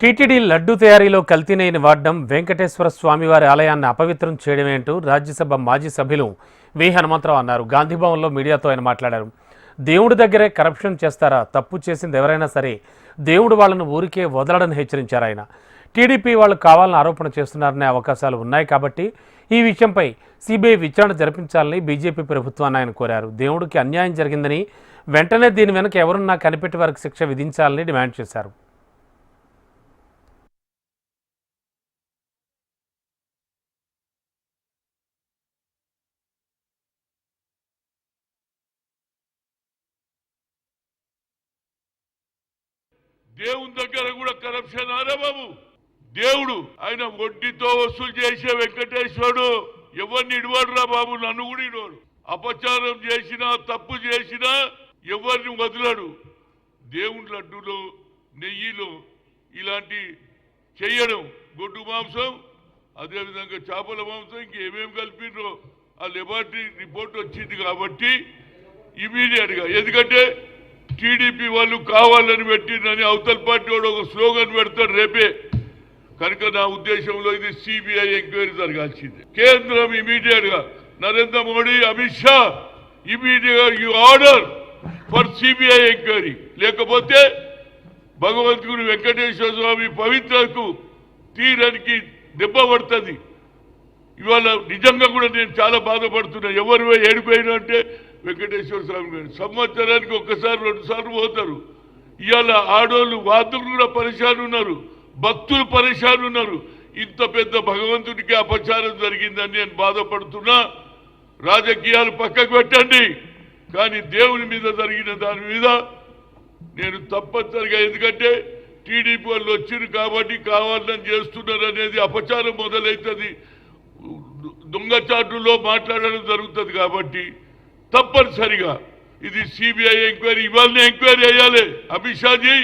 TTD laddu తయారీలో కల్తీనైన వాడడం వెంకటేశ్వర స్వామివారి ఆలయాన్ని అపవిత్రం చేయడమేంటూ రాజ్యసభ మాజీ సభ్యులు వి. హనుమంతరావు అన్నారు. గాంధీభవన్లో మీడియాతో ఆయన మాట్లాడారు. దేవుడి దగ్గరే కరప్షన్ చేస్తారా? తప్పు చేసింది ఎవరైనా సరే దేవుడు వాళ్ళను ఊరికే వదలడని హెచ్చరించారు ఆయన. టీడీపీ వాళ్ళు కావాలని ఆరోపణ చేస్తున్నారనే అవకాశాలు ఉన్నాయి కాబట్టి ఈ విషయంపై సిబిఐ విచారణ జరిపించాలని బీజేపీ ప్రభుత్వాన్ని ఆయన కోరారు. దేవుడికి అన్యాయం జరిగిందని వెంటనే దీని వెనుక ఎవరున్నా కనిపెట్టి వారికి శిక్ష విధించాలని డిమాండ్ చేశారు. దేవుని దగ్గర కూడా కరప్షన్ ఆరా బాబు. దేవుడు ఆయన వడ్డీతో వసూలు చేసే వెంకటేశ్వరుడు ఎవరిని ఇడవాడురా బాబు నన్ను కూడా ఇడవాడు. అపచారం చేసినా తప్పు చేసినా ఎవరిని వదలడు. దేవుని లడ్డులో నెయ్యిలో ఇలాంటి చెయ్యడం గొడ్డు మాంసం అదేవిధంగా చేపల మాంసం ఇంకేమేమి కలిపిండ్రో ఆ లెబార్టరీ రిపోర్ట్ వచ్చింది కాబట్టి ఇమీడియట్గా ఎందుకంటే టీడీపీ వాళ్ళు కావాలని పెట్టిందని అవతల పార్టీ వాడు ఒక స్లోగన్ పెడతాడు రేపే. కనుక నా ఉద్దేశంలో ఇది సిబిఐ ఎంక్వైరీ జరగాల్సింది. కేంద్రం ఇమీడియట్గా Narendra Modi Amit Shah immediate you order for CBI enquiry. లేకపోతే భగవంతుడు వెంకటేశ్వర స్వామి పవిత్రకు తీరానికి దెబ్బ పడుతుంది. ఇవాళ నిజంగా కూడా నేను చాలా బాధపడుతున్నా. ఎవరు ఏడిపోయినా అంటే వెంకటేశ్వర స్వామి గారు సంవత్సరానికి ఒక్కసారి రెండు సార్లు పోతారు. ఇవాళ ఆడోళ్ళు వాదులు కూడా పరిశాన్ ఉన్నారు భక్తులు పరిశాన్ ఉన్నారు. ఇంత పెద్ద భగవంతుడికి అపచారం జరిగిందని నేను బాధపడుతున్నా. రాజకీయాలు పక్కకు పెట్టండి. కానీ దేవుని మీద జరిగిన దాని మీద నేను తప్పనిసరిగా ఎందుకంటే టీడీపీ వాళ్ళు వచ్చిరు కాబట్టి కావాలని చేస్తున్నారు అనేది అపచారం మొదలవుతుంది దొంగచాటులో మాట్లాడడం జరుగుతుంది కాబట్టి తప్పనిసరిగా ఇది సిబిఐ ఎంక్వైరీ ఇవాళ ఎంక్వైరీ అయ్యాలి అమిత్ షాజీ